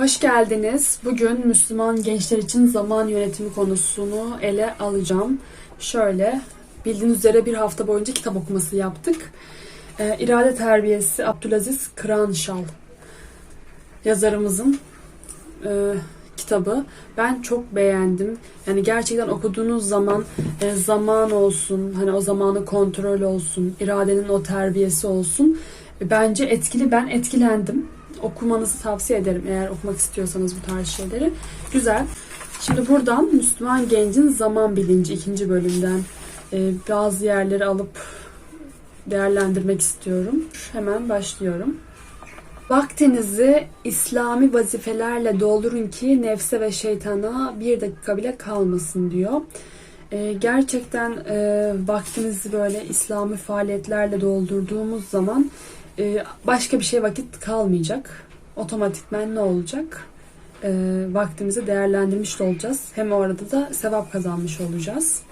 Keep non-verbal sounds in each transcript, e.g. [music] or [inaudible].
Hoş geldiniz. Bugün Müslüman gençler için zaman yönetimi konusunu ele alacağım. Şöyle, bildiğiniz üzere bir hafta boyunca kitap okuması yaptık. Ee, İrade Terbiyesi Abdülaziz Kıranşal yazarımızın e, kitabı. Ben çok beğendim. Yani gerçekten okuduğunuz zaman e, zaman olsun, hani o zamanı kontrol olsun, iradenin o terbiyesi olsun. E, bence etkili. Ben etkilendim. Okumanızı tavsiye ederim eğer okumak istiyorsanız bu tarz şeyleri. Güzel. Şimdi buradan Müslüman Gencin Zaman Bilinci ikinci bölümden e, bazı yerleri alıp değerlendirmek istiyorum. Hemen başlıyorum. Vaktinizi İslami vazifelerle doldurun ki nefse ve şeytana bir dakika bile kalmasın diyor. Ee, gerçekten e, vaktimizi böyle İslami faaliyetlerle doldurduğumuz zaman e, başka bir şey vakit kalmayacak. Otomatikmen ne olacak? E, vaktimizi değerlendirmiş de olacağız. Hem o arada da sevap kazanmış olacağız.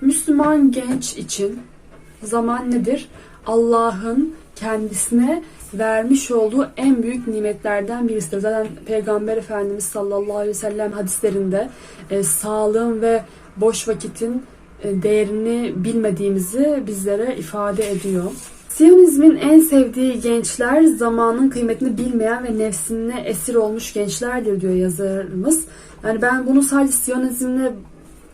Müslüman genç için zaman nedir? Allah'ın kendisine vermiş olduğu en büyük nimetlerden birisidir. Zaten Peygamber Efendimiz sallallahu aleyhi ve sellem hadislerinde e, sağlığın ve boş vakitin e, değerini bilmediğimizi bizlere ifade ediyor. Siyonizmin en sevdiği gençler zamanın kıymetini bilmeyen ve nefsine esir olmuş gençlerdir diyor yazarımız. Yani ben bunu sadece Siyonizmle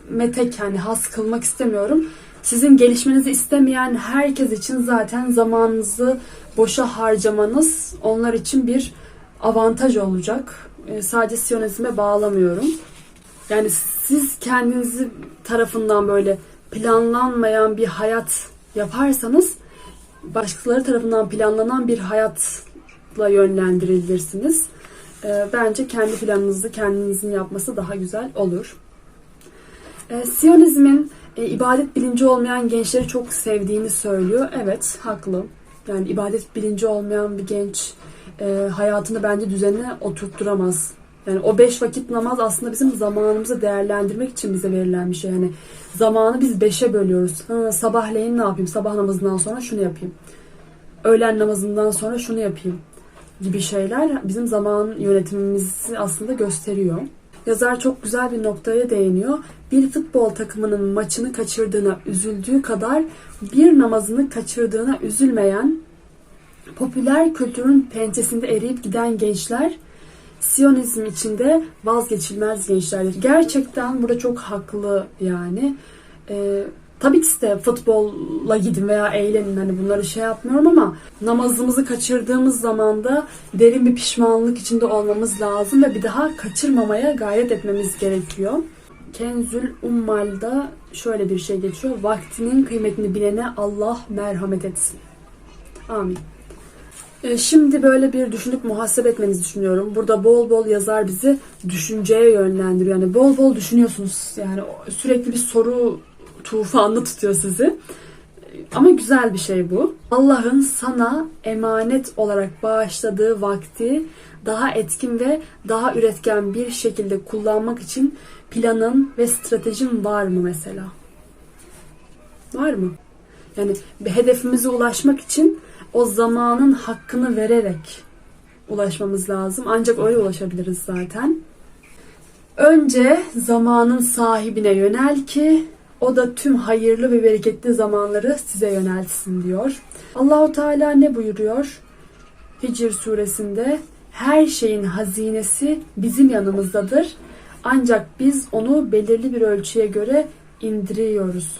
metek yani has kılmak istemiyorum. Sizin gelişmenizi istemeyen herkes için zaten zamanınızı boşa harcamanız onlar için bir avantaj olacak. E, sadece Siyonizme bağlamıyorum. Yani siz kendinizi tarafından böyle planlanmayan bir hayat yaparsanız başkaları tarafından planlanan bir hayatla yönlendirilirsiniz. E, bence kendi planınızı kendinizin yapması daha güzel olur. E, Siyonizmin e, ibadet bilinci olmayan gençleri çok sevdiğini söylüyor. Evet, haklı. Yani ibadet bilinci olmayan bir genç e, hayatını bence düzenine oturtturamaz. Yani o beş vakit namaz aslında bizim zamanımızı değerlendirmek için bize verilen bir şey. Yani zamanı biz beşe bölüyoruz. Ha, sabahleyin ne yapayım? Sabah namazından sonra şunu yapayım. Öğlen namazından sonra şunu yapayım gibi şeyler bizim zaman yönetimimizi aslında gösteriyor. Yazar çok güzel bir noktaya değiniyor. Bir futbol takımının maçını kaçırdığına üzüldüğü kadar bir namazını kaçırdığına üzülmeyen, popüler kültürün pençesinde eriyip giden gençler Siyonizm içinde vazgeçilmez gençlerdir. Gerçekten burada çok haklı yani. Ee, tabii ki de futbolla gidin veya eğlenin hani bunları şey yapmıyorum ama namazımızı kaçırdığımız zaman da derin bir pişmanlık içinde olmamız lazım ve bir daha kaçırmamaya gayret etmemiz gerekiyor. Kenzül Ummal'da şöyle bir şey geçiyor. Vaktinin kıymetini bilene Allah merhamet etsin. Amin. E, Şimdi böyle bir düşünüp muhasebe etmenizi düşünüyorum. Burada bol bol yazar bizi düşünceye yönlendiriyor. Yani bol bol düşünüyorsunuz. Yani sürekli bir soru tufanı tutuyor sizi. Ama güzel bir şey bu. Allah'ın sana emanet olarak bağışladığı vakti daha etkin ve daha üretken bir şekilde kullanmak için planın ve stratejin var mı mesela? Var mı? Yani bir hedefimize ulaşmak için o zamanın hakkını vererek ulaşmamız lazım. Ancak öyle ulaşabiliriz zaten. Önce zamanın sahibine yönel ki o da tüm hayırlı ve bereketli zamanları size yöneltsin diyor. Allahu Teala ne buyuruyor? Hicr suresinde her şeyin hazinesi bizim yanımızdadır. Ancak biz onu belirli bir ölçüye göre indiriyoruz.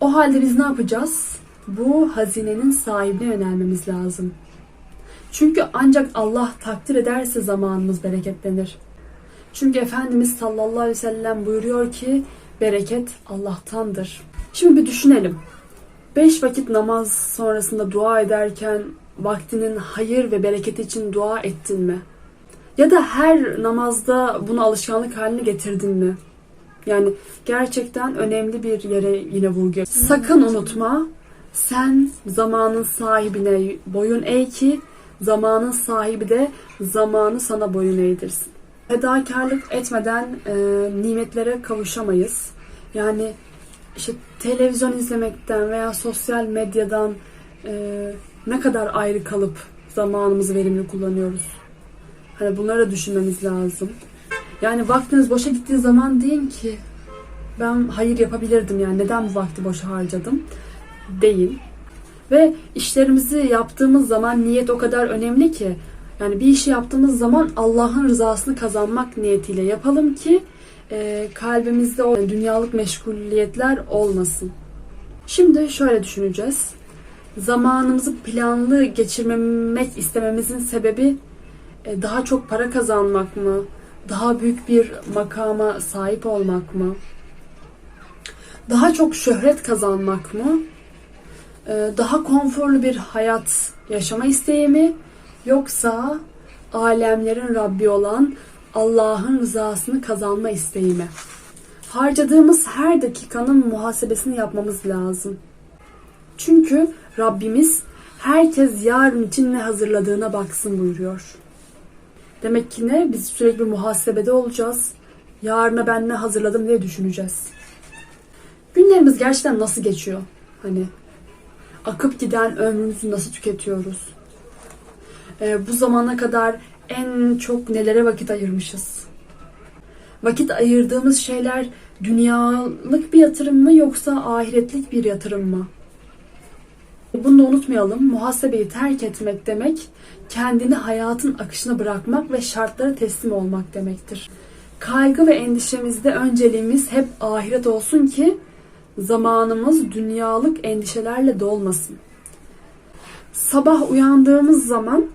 O halde biz ne yapacağız? Bu hazinenin sahibine yönelmemiz lazım. Çünkü ancak Allah takdir ederse zamanımız bereketlenir. Çünkü Efendimiz sallallahu aleyhi ve sellem buyuruyor ki bereket Allah'tandır. Şimdi bir düşünelim. Beş vakit namaz sonrasında dua ederken vaktinin hayır ve bereketi için dua ettin mi? Ya da her namazda bunu alışkanlık haline getirdin mi? Yani gerçekten önemli bir yere yine vurgu. Sakın unutma. Sen zamanın sahibine boyun eğ ki zamanın sahibi de zamanı sana boyun eğdirsin. Fedakarlık etmeden e, nimetlere kavuşamayız. Yani işte televizyon izlemekten veya sosyal medyadan e, ne kadar ayrı kalıp zamanımızı verimli kullanıyoruz. Hani bunları düşünmemiz lazım. Yani vaktiniz boşa gittiği zaman deyin ki ben hayır yapabilirdim yani neden bu vakti boşa harcadım deyin. Ve işlerimizi yaptığımız zaman niyet o kadar önemli ki yani bir işi yaptığımız zaman Allah'ın rızasını kazanmak niyetiyle yapalım ki e, kalbimizde o dünyalık meşguliyetler olmasın. Şimdi şöyle düşüneceğiz. Zamanımızı planlı geçirmemek istememizin sebebi e, daha çok para kazanmak mı? Daha büyük bir makama sahip olmak mı? Daha çok şöhret kazanmak mı? E, Daha konforlu bir hayat yaşama isteği mi? Yoksa alemlerin Rabbi olan Allah'ın rızasını kazanma isteği mi? Harcadığımız her dakikanın muhasebesini yapmamız lazım. Çünkü Rabbimiz herkes yarın için ne hazırladığına baksın buyuruyor. Demek ki ne? Biz sürekli muhasebede olacağız. Yarına ben ne hazırladım diye düşüneceğiz. Günlerimiz gerçekten nasıl geçiyor? Hani akıp giden ömrümüzü nasıl tüketiyoruz? Ee, bu zamana kadar en çok nelere vakit ayırmışız? Vakit ayırdığımız şeyler dünyalık bir yatırım mı yoksa ahiretlik bir yatırım mı? Bunu da unutmayalım. Muhasebeyi terk etmek demek kendini hayatın akışına bırakmak ve şartlara teslim olmak demektir. Kaygı ve endişemizde önceliğimiz hep ahiret olsun ki zamanımız dünyalık endişelerle dolmasın. Sabah uyandığımız zaman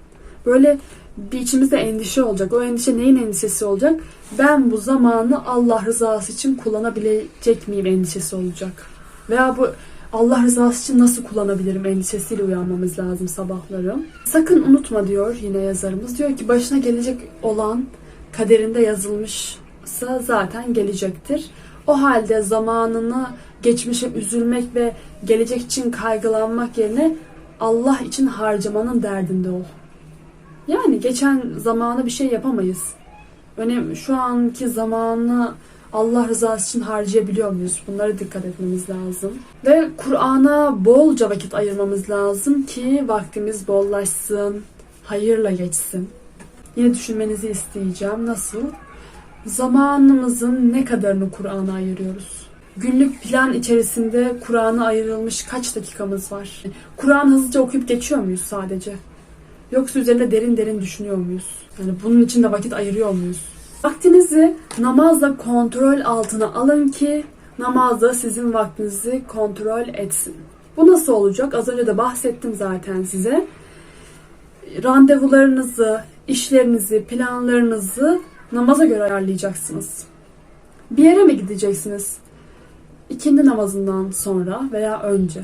böyle bir içimizde endişe olacak. O endişe neyin endişesi olacak? Ben bu zamanı Allah rızası için kullanabilecek miyim endişesi olacak. Veya bu Allah rızası için nasıl kullanabilirim endişesiyle uyanmamız lazım sabahları. Sakın unutma diyor yine yazarımız. Diyor ki başına gelecek olan kaderinde yazılmışsa zaten gelecektir. O halde zamanını geçmişe üzülmek ve gelecek için kaygılanmak yerine Allah için harcamanın derdinde ol. Yani geçen zamanı bir şey yapamayız. Önemli şu anki zamanı Allah rızası için harcayabiliyor muyuz? Bunlara dikkat etmemiz lazım. Ve Kur'an'a bolca vakit ayırmamız lazım ki vaktimiz bollaşsın, hayırla geçsin. Yine düşünmenizi isteyeceğim. Nasıl? Zamanımızın ne kadarını Kur'an'a ayırıyoruz? Günlük plan içerisinde Kur'an'a ayrılmış kaç dakikamız var? Kur'an hızlıca okuyup geçiyor muyuz sadece? Yoksa üzerinde derin derin düşünüyor muyuz? Yani bunun için de vakit ayırıyor muyuz? Vaktinizi namazla kontrol altına alın ki namaz da sizin vaktinizi kontrol etsin. Bu nasıl olacak? Az önce de bahsettim zaten size. Randevularınızı, işlerinizi, planlarınızı namaza göre ayarlayacaksınız. Bir yere mi gideceksiniz? İkindi namazından sonra veya önce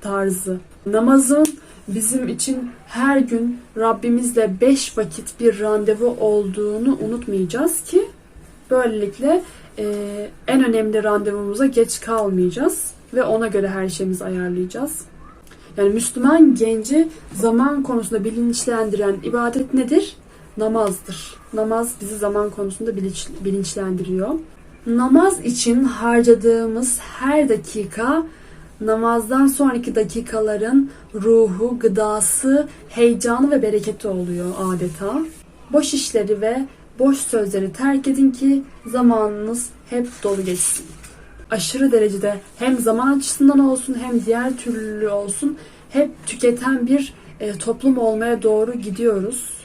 tarzı. Namazın bizim için her gün Rabbimizle beş vakit bir randevu olduğunu unutmayacağız ki böylelikle e, en önemli randevumuza geç kalmayacağız ve ona göre her şeyimizi ayarlayacağız. Yani Müslüman genci zaman konusunda bilinçlendiren ibadet nedir? Namazdır. Namaz bizi zaman konusunda bilinç, bilinçlendiriyor. Namaz için harcadığımız her dakika namazdan sonraki dakikaların ruhu, gıdası, heyecanı ve bereketi oluyor adeta. Boş işleri ve boş sözleri terk edin ki zamanınız hep dolu geçsin. Aşırı derecede hem zaman açısından olsun hem diğer türlü olsun hep tüketen bir e, toplum olmaya doğru gidiyoruz.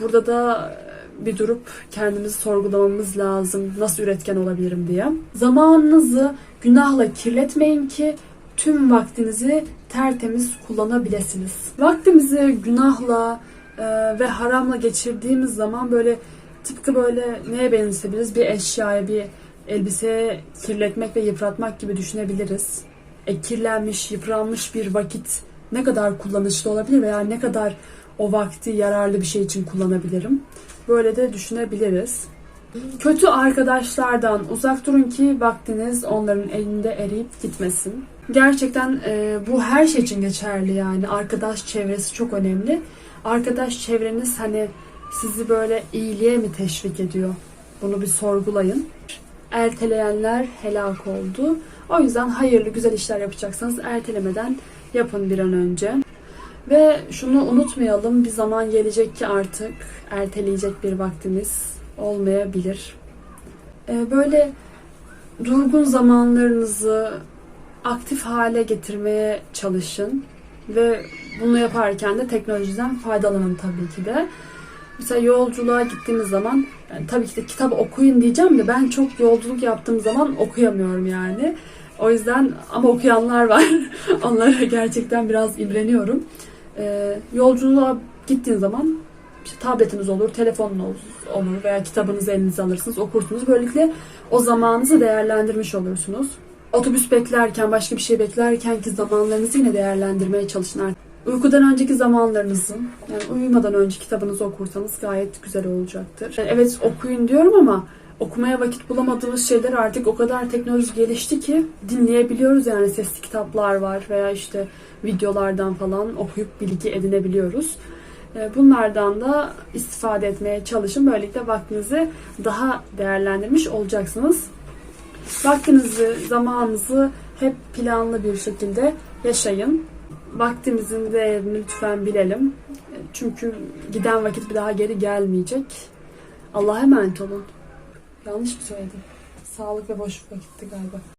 Burada da bir durup kendimizi sorgulamamız lazım. Nasıl üretken olabilirim diye. Zamanınızı günahla kirletmeyin ki tüm vaktinizi tertemiz kullanabilirsiniz. Vaktimizi günahla e, ve haramla geçirdiğimiz zaman böyle tıpkı böyle neye benzetebiliriz? Bir eşyaya, bir elbiseye kirletmek ve yıpratmak gibi düşünebiliriz. E, kirlenmiş, yıpranmış bir vakit ne kadar kullanışlı olabilir veya ne kadar o vakti yararlı bir şey için kullanabilirim? Böyle de düşünebiliriz. Kötü arkadaşlardan uzak durun ki vaktiniz onların elinde eriyip gitmesin. Gerçekten e, bu her şey için geçerli yani. Arkadaş çevresi çok önemli. Arkadaş çevreniz hani sizi böyle iyiliğe mi teşvik ediyor? Bunu bir sorgulayın. Erteleyenler helak oldu. O yüzden hayırlı güzel işler yapacaksanız ertelemeden yapın bir an önce. Ve şunu unutmayalım, bir zaman gelecek ki artık erteleyecek bir vaktimiz olmayabilir. Ee, Böyle durgun zamanlarınızı aktif hale getirmeye çalışın ve bunu yaparken de teknolojiden faydalanın tabii ki de. Mesela yolculuğa gittiğiniz zaman yani tabii ki de kitap okuyun diyeceğim de ben çok yolculuk yaptığım zaman okuyamıyorum yani. O yüzden ama okuyanlar var. [laughs] Onlara gerçekten biraz imreniyorum. Ee, yolculuğa gittiğiniz zaman işte tabletiniz olur, telefonunuz olur veya kitabınızı elinize alırsınız, okursunuz. Böylelikle o zamanınızı değerlendirmiş olursunuz. Otobüs beklerken, başka bir şey beklerken ki zamanlarınızı yine değerlendirmeye çalışın. Uykudan önceki zamanlarınızı, yani uyumadan önce kitabınızı okursanız gayet güzel olacaktır. Evet okuyun diyorum ama okumaya vakit bulamadığımız şeyler artık o kadar teknoloji gelişti ki dinleyebiliyoruz yani sesli kitaplar var veya işte videolardan falan okuyup bilgi edinebiliyoruz. E, Bunlardan da istifade etmeye çalışın. Böylelikle vaktinizi daha değerlendirmiş olacaksınız. Vaktinizi, zamanınızı hep planlı bir şekilde yaşayın. Vaktimizin değerini lütfen bilelim. Çünkü giden vakit bir daha geri gelmeyecek. Allah'a emanet olun. Yanlış mı söyledim? Sağlık ve boşluk vakitti galiba.